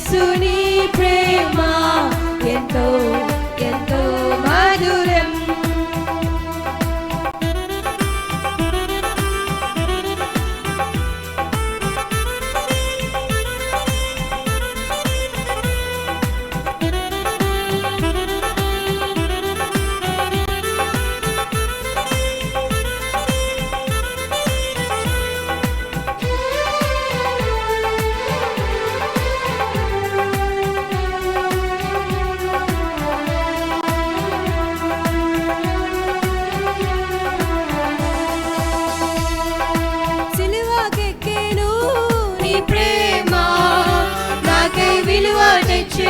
యేసుని ప్రేమ ఎంతో ఎంతో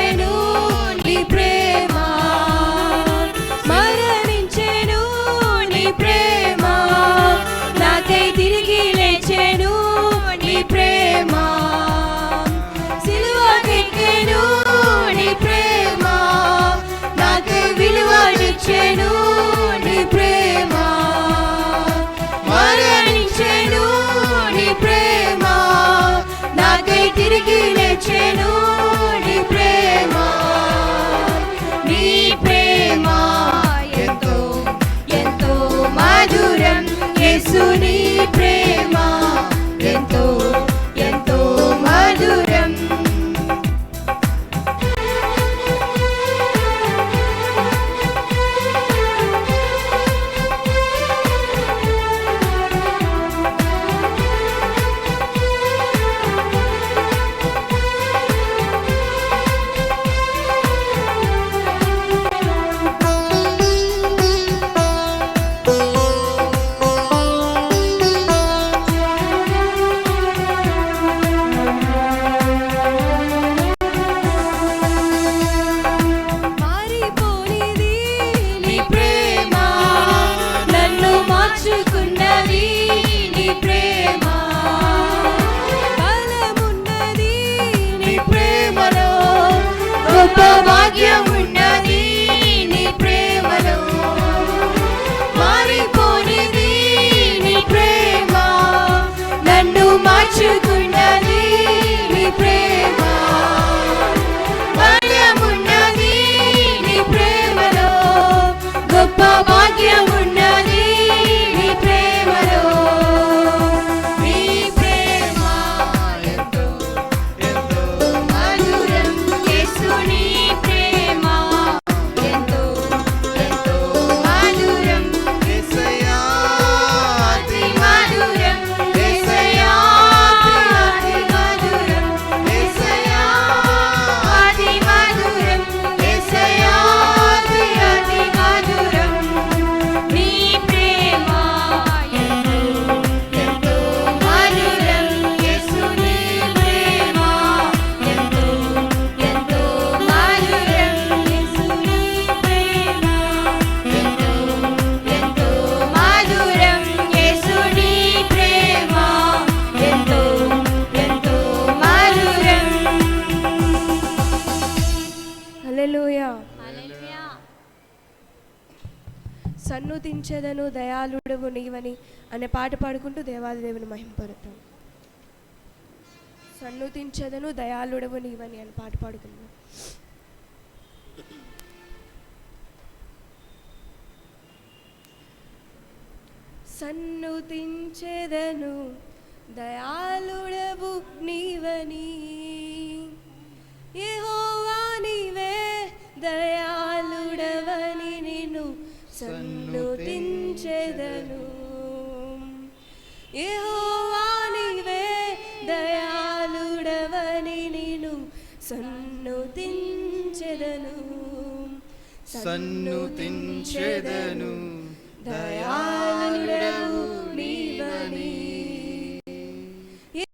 నేను నీ ప్రేమ ప్రేమ ఎంతో దాచుకున్నది నీ ప్రేమ. బలమున్నది నీ ప్రేమలో. సన్నుతించెదను దయాళుడవు నీవని అనే పాట పాడుకుంటూ దేవాదిదేవుని మహింపడతాం సన్నుతించెదను దయాళుడవు నీవని అని పాట సన్ను దించెదను దయాళుడవు నీవని ఏహో సన్నుతించెదను యెహోవానివే దయాలుడవని నిను సన్నుతించెదను సన్నుతించెదను దయాలుడవు